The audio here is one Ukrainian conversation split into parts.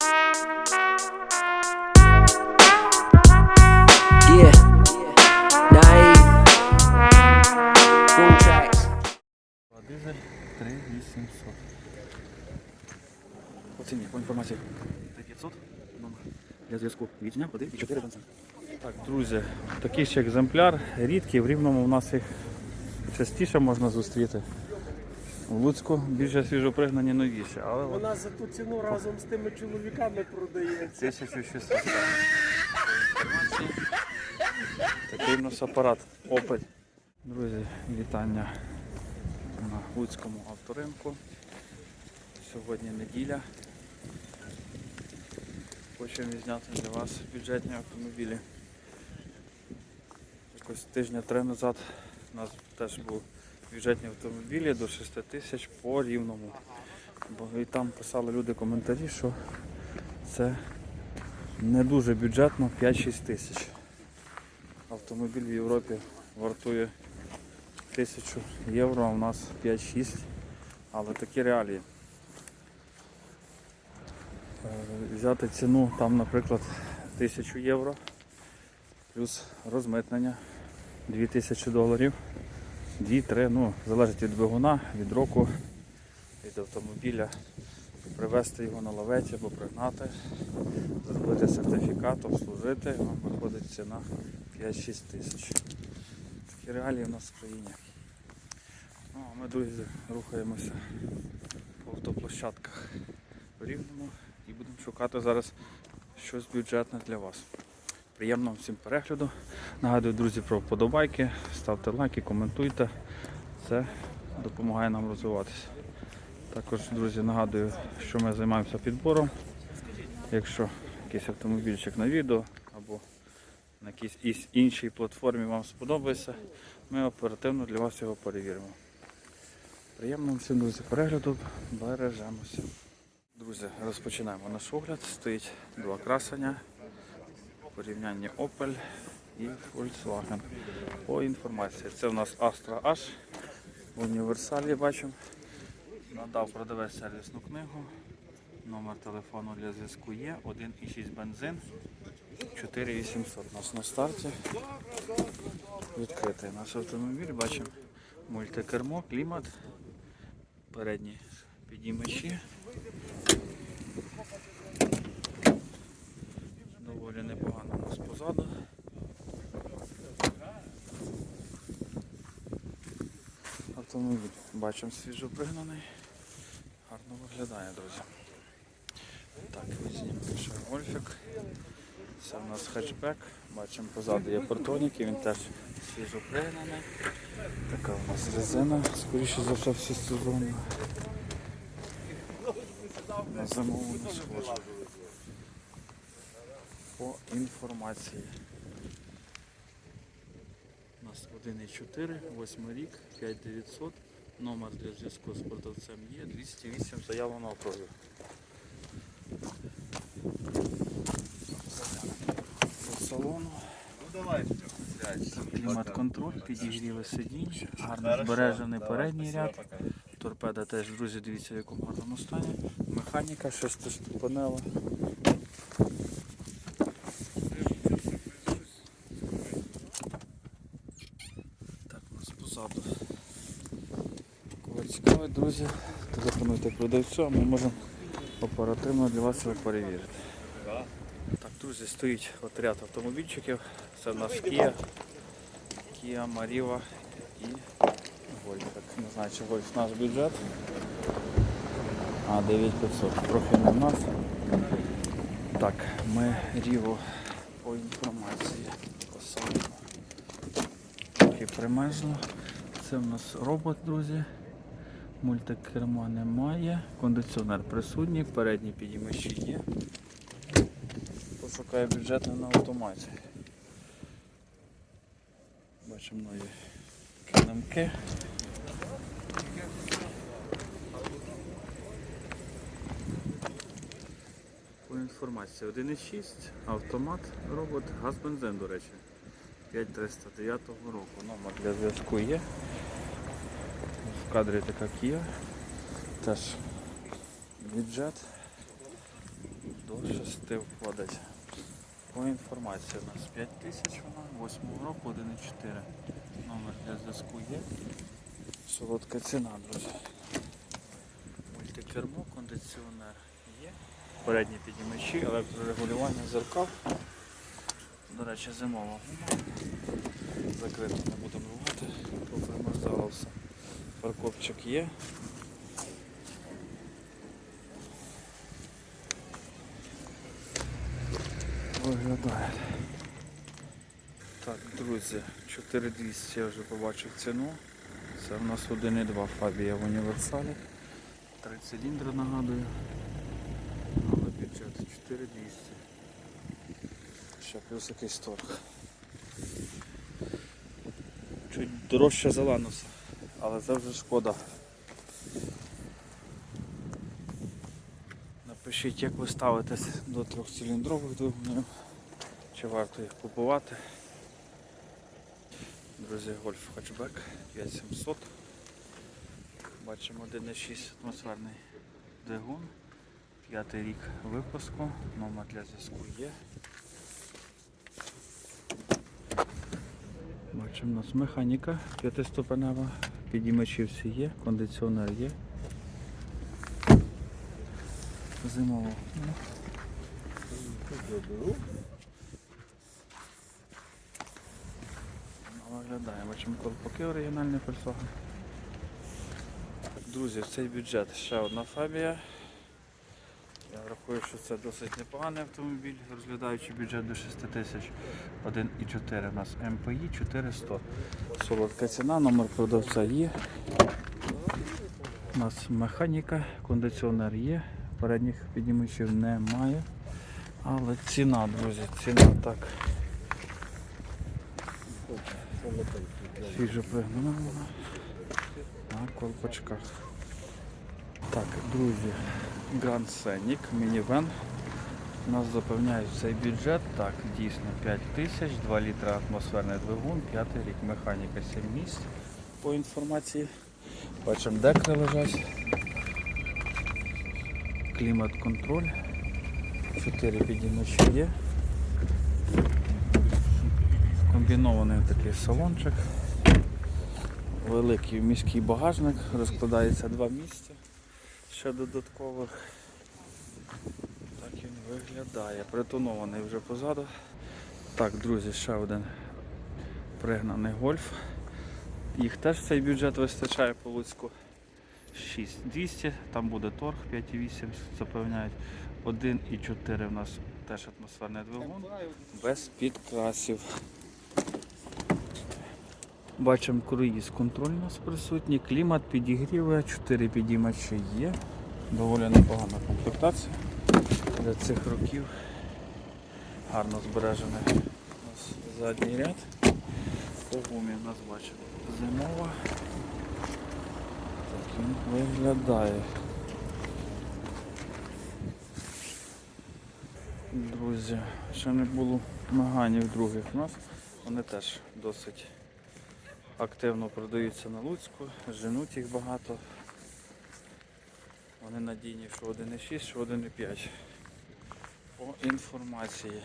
Yeah. Дизель 3800. По ціні, по інформації. 3500 номер. Для зв'язку вічня 1 і 4 бензин. Так, друзі, такий ще екземпляр, рідкий, в Рівному у нас їх частіше можна зустріти. В Луцьку більше свіжопригнані новіші, але от Вона за ту ціну разом з тими чоловіками продається. 1600. так. Такий у нас апарат Opel. Друзі, вітання на Луцькому авторинку. Сьогодні неділя. Хочемо відзняти для вас бюджетні автомобілі. Якось тижня три назад у нас теж був бюджетні автомобілі до 6 тисяч по рівному. Бо і там писали люди коментарі, що це не дуже бюджетно 5-6 тисяч. Автомобіль в Європі вартує 1000 євро, а у нас 5-6. Але такі реалії. Е, Взяти ціну там, наприклад, 1000 євро плюс розмитнення 2000 доларів. 2-3, ну, залежить від двигуна, від року, від автомобіля. Привезти його на лаветі або пригнати, зробити сертифікат, обслужити, вам виходить ціна 5-6 тисяч. Такі реалії в нас в країні. Ну, а ми, друзі, рухаємося по автоплощадках в Рівному і будемо шукати зараз щось бюджетне для вас. Приємного всім перегляду. Нагадую, друзі, про вподобайки, ставте лайки, коментуйте. Це допомагає нам розвиватися. Також, друзі, нагадую, що ми займаємося підбором. Якщо якийсь автомобільчик на відео або на якійсь іншій платформі вам сподобається, ми оперативно для вас його перевіримо. Приємного всім друзі перегляду, бережемося. Друзі, розпочинаємо наш огляд. Стоїть два красення. Порівняння Opel і Volkswagen. По інформації. Це у нас Astra H. В універсалі бачимо. Надав продавець сервісну книгу. Номер телефону для зв'язку є. 1,6 бензин. 4800 у нас на старті. Відкритий наш автомобіль. Бачимо мультикермо, клімат. Передні підіймачі. Доволі непогано позаду. Автомобіль бачимо свіжо пригнаний. Гарно виглядає, друзі. Так, візьмемо ще гольфік. Це у нас хетчбек. Бачимо позаду є портоніки, він теж свіжо пригнаний. Така у нас резина, скоріше за все всі сезонні. На зимову не схоже. По інформації. У нас 1,4, 8 рік, 5900. Номер для зв'язку з продавцем є, 208 заявленого пробігу. По салону. Клімат-контроль, підігріли сидінь, гарно збережений передній ряд. Торпеда теж, друзі, дивіться в якому гарному стані. Механіка, шестиступенева. Так, у нас позаду. Кого цікавить, друзі, телефонуйте продавцю, а ми можемо оперативно для вас його перевірити. Так, друзі, стоїть от ряд автомобільчиків. Це в нас Kia, Kia Mariva і. Так, не знаю, чи Golf наш бюджет. А, 9500. Трохи не в нас. Так, ми Ріво по інформації посадимо. Трохи примерзло. Це в нас робот, друзі. Мультикерма немає. Кондиціонер присутній, передні підіймачі є. Пошукає бюджетне на автоматі. Бачимо нові килимки. По інформації 1.6, автомат, робот, газ бензин, до речі. 5309 року. Номер для зв'язку є. В кадрі така Kia. Теж бюджет. до 6 входить. По інформації у нас 5 тисяч вона, 8 року 1,4. Номер для зв'язку є. Солодка ціна, друзі. Мультикермо, кондиціонер є. Передні підіймачі, електрорегулювання зеркал. До речі, зимова гума. Закрито не будемо рвати, попримерзало все. Парковчик є. Виглядає. Так, друзі, 4200 я вже побачив ціну. Це в нас 1,2 фабія в універсалі. Три циліндри нагадую. Але бюджет 4200. Ще плюс якийсь торг. Чуть дорожче за Лануса, але це вже шкода. Напишіть, як ви ставитесь до трьохциліндрових двигунів, чи варто їх купувати. Друзі, гольф хатчбек 5700. Бачимо 1,6 атмосферний двигун. П'ятий рік випуску, номер для зв'язку є. Бачимо, у нас механіка п'ятиступенева, підіймачі всі є, кондиціонер є. Зимово. Виглядає, бачимо колпаки оригінальні Volkswagen. Друзі, в цей бюджет ще одна фабія. Я рахую, що це досить непоганий автомобіль, розглядаючи бюджет до 6 тисяч. 1,4 у нас МПІ 400. Солодка ціна, номер продавця є. У нас механіка, кондиціонер є, передніх піднімачів немає. Але ціна, друзі, ціна так. Свіжо пригнана на колпачках. Так, друзі, Grand Scenic, мінівен. Нас запевняють цей бюджет. Так, дійсно 5 тисяч, 2 літра атмосферний двигун, 5 рік механіка 7 місць по інформації. Бачимо декри лежать. Клімат-контроль. 4 підіймачі є. Комбінований такий салончик. Великий міський багажник, розкладається два місця ще додаткових. Так він виглядає. Притонований вже позаду. Так, друзі, ще один пригнаний гольф. Їх теж цей бюджет вистачає по Луцьку. 6200, там буде торг 5,8, запевняють. 1,4 у нас теж атмосферний двигун. Без підкрасів. Бачимо круїз контроль у нас присутній, клімат підігріває, 4 підіймачі є. Доволі непогана комплектація для цих років. Гарно збережений у нас задній ряд. По гумі у нас бачимо зимова. Так він виглядає. Друзі, ще не було маганів других у нас. Вони теж досить активно продаються на Луцьку, женуть їх багато. Вони надійні, що 1,6, що 1,5. По інформації.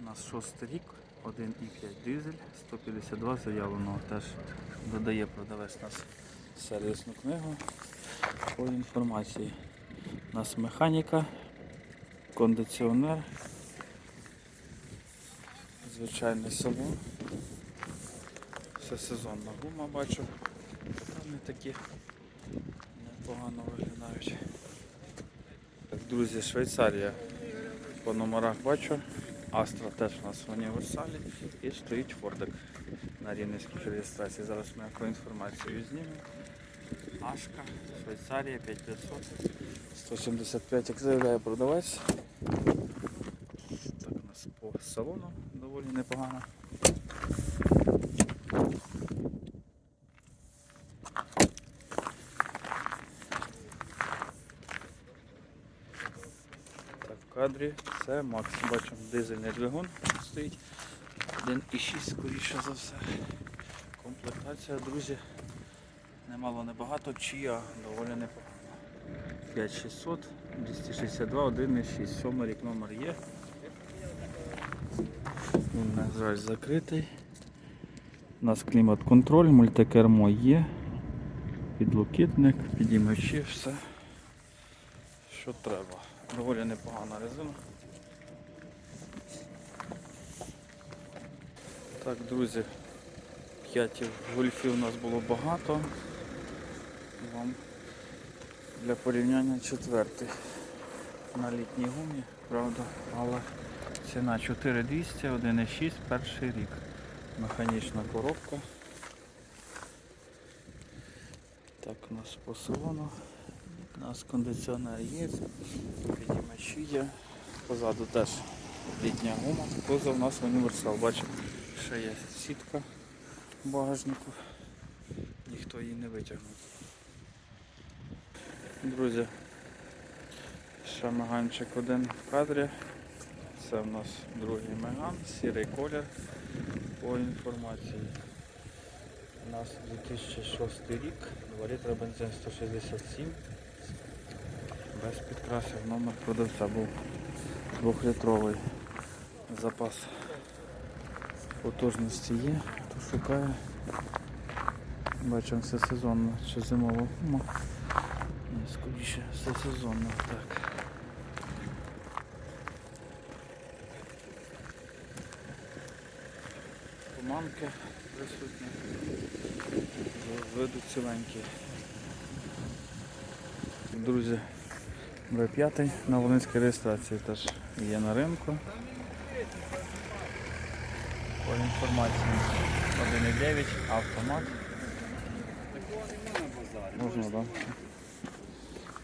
Нас шостий рік, 1,5 дизель, 152 заявленого теж додає продавець нас сервісну книгу. По інформації. У нас механіка, кондиціонер, звичайний салон. Це сезонна гума бачу. Вони такі непогано виглядають. Так, друзі, Швейцарія по номерах бачу. Астра теж у нас в універсалі і стоїть Фордик на рівненській реєстрації. Зараз ми яку інформацію знімемо. Ашка, Швейцарія 5500, 175, як заявляє продавець. Так, у нас по салону доволі непогано. Так, в кадрі це Макс. Бачимо дизельний двигун стоїть. 1,6 скоріше за все. Комплектація, друзі, немало небагато, чия доволі непогана. 5600 262 1,6. Сьомий рік номер є. Він, на жаль, закритий. У нас клімат-контроль, мультикермо є. Підлокітник, підіймачі, все. Що треба. Доволі непогана резина. Так, друзі, п'ятів гольфів у нас було багато. Вам для порівняння четвертий на літній гумі, правда, але ціна 4200, 1,6, перший рік. Механічна коробка. Так, у нас по салону. У нас кондиціонер є, підіймачі є. Позаду теж літня гума. Поза у нас універсал. Бачимо, ще є сітка багажнику. Ніхто її не витягнув. Друзі, ще меганчик один в кадрі. Це в нас другий меган, сірий колір по інформації. У нас 2006 рік, 2 літра бензин 167. Без підкрасів номер продавця був двохлітровий запас потужності є, хто шукає. Бачимо все сезонно чи зимова гума. Скоріше все сезонно, так. Туманки присутні. Виду ціленькі. Друзі, В5 на Волинській реєстрації теж є на ринку. По інформації 1,9 автомат. Можна, так? Да?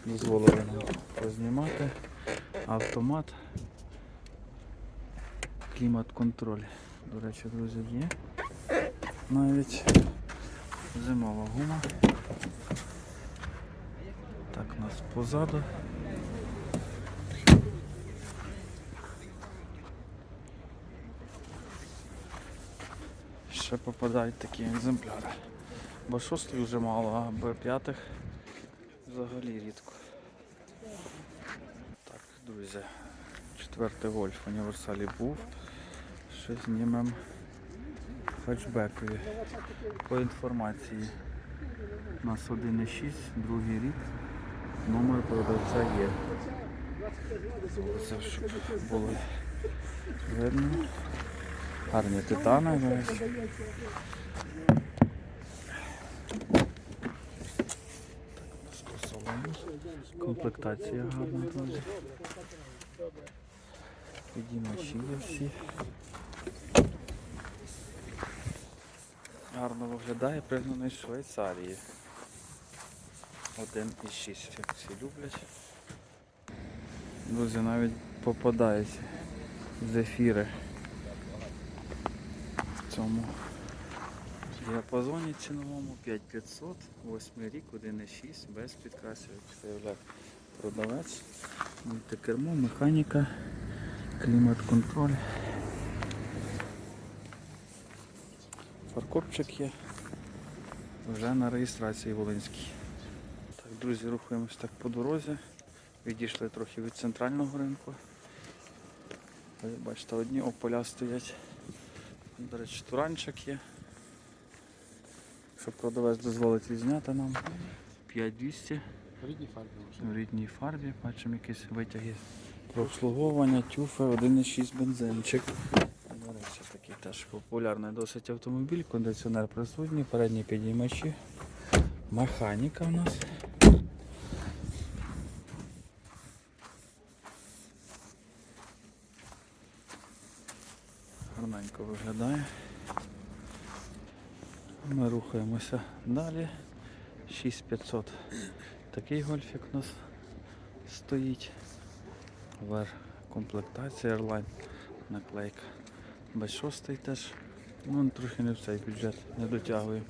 Дозволили нам познімати. Автомат. Клімат-контроль. До речі, друзі, є. Навіть зимова гума. Так, у нас позаду. Ще попадають такі екземпляри. Бо шостих вже мало, а Б п'ятих взагалі рідко. Так, друзі, четвертий гольф в універсалі був. Ще знімемо хетчбекові. По інформації. У нас 1,6, другий рік. Номер продавця є. Це щоб було видно. Гарні титани. Комплектація гарна дуже. Підіймачі є всі. Гарно виглядає, пригнаний з Швейцарії. Один із шість всі люблять. Друзі, навіть попадають зефіри цьому діапазоні ціновому 5500, 8 рік, 1,6 без підкрасів. Заявляє продавець. Мультикермо, механіка, клімат-контроль. Паркопчик є. Вже на реєстрації Волинській. Так, друзі, рухаємось так по дорозі. Відійшли трохи від центрального ринку. Ви бачите, одні ополя стоять. До речі, туранчик є. Щоб продавець дозволить відзняти нам 5200 Рідні фарби в рідній фарбі. Бачимо якісь витяги про обслуговування, тюфи, 1,6 бензинчик. До речі, такий теж популярний досить автомобіль, кондиціонер присутній, передні підіймачі, механіка у нас. Гарненько виглядає. Ми рухаємося далі. 6500. Такий гольфік у нас стоїть. Вер комплектація Airline, наклейка. Б6 теж. Ну, трохи не в цей бюджет, не дотягує.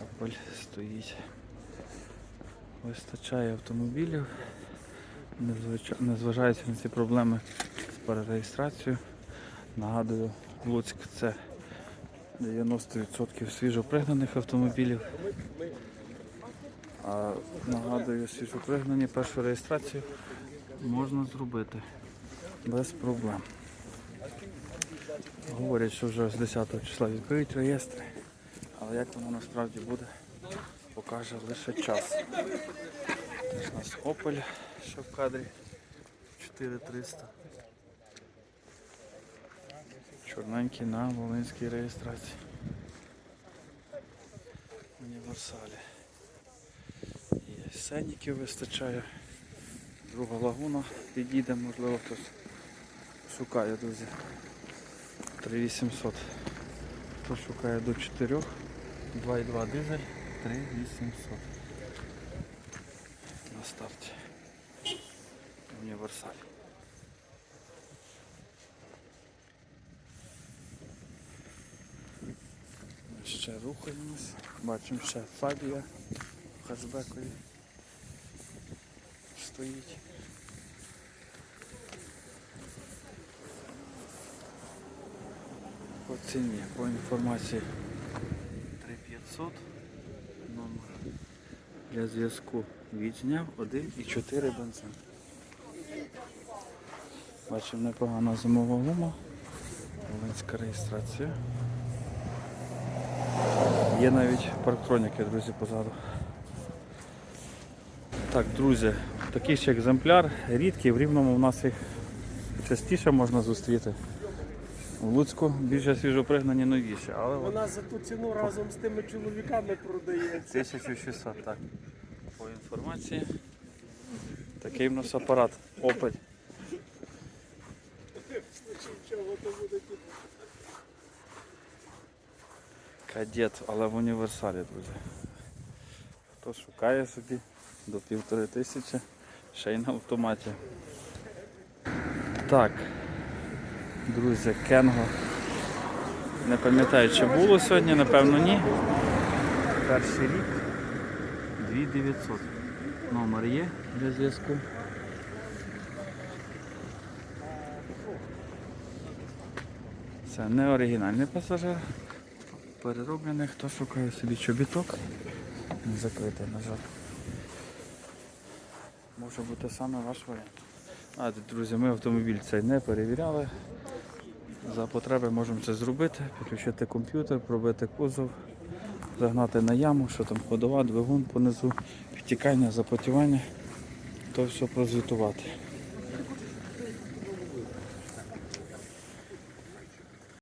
Opel стоїть. Вистачає автомобілів. Незважаючи на ці проблеми з перереєстрацією. Нагадую, Луцьк це 90% свіжопригнаних автомобілів. А нагадую, свіжопригнані першу реєстрацію можна зробити без проблем. Говорять, що вже з 10 числа відкриють реєстри, але як воно насправді буде, покаже лише час. Теж у нас Opel, що в кадрі 4300. Чорненький на Волинській реєстрації. Універсалі. І сеніків вистачає. Друга лагуна підійде, можливо, хтось шукає, друзі. 3800. Хто шукає до 4, 2,2 дизель, 3800. На старті. Універсаль. Ще рухаємось. Бачимо ще Фабія в хешбекові стоїть. По ціні, по інформації 3500 номер для зв'язку відзняв 1,4 бензин. Бачимо непогана зимова гума. Волинська реєстрація. Є навіть парктроніки, друзі, позаду. Так, друзі, такий ще екземпляр, рідкий, в Рівному у нас їх частіше можна зустріти. В Луцьку більше свіжопригнані новіші, але от Вона за ту ціну разом з тими чоловіками продається. 1600, так. По інформації. Такий в нас апарат Opel. Чого то буде тут? Кадет, але в універсалі, друзі. Хто шукає собі до півтори тисячі, ще й на автоматі. Так, друзі, Кенго. Не пам'ятаю, чи було сьогодні, напевно ні. Перший рік 2900. Номер є для зв'язку. Це не оригінальний пасажир. Перероблений, хто шукає собі чобіток. Не закритий, на. Може бути саме ваш варіант. А, друзі, ми автомобіль цей не перевіряли. За потреби можемо це зробити, підключити комп'ютер, пробити кузов, загнати на яму, що там ходова, двигун понизу, втікання, запотівання, то все прозвітувати.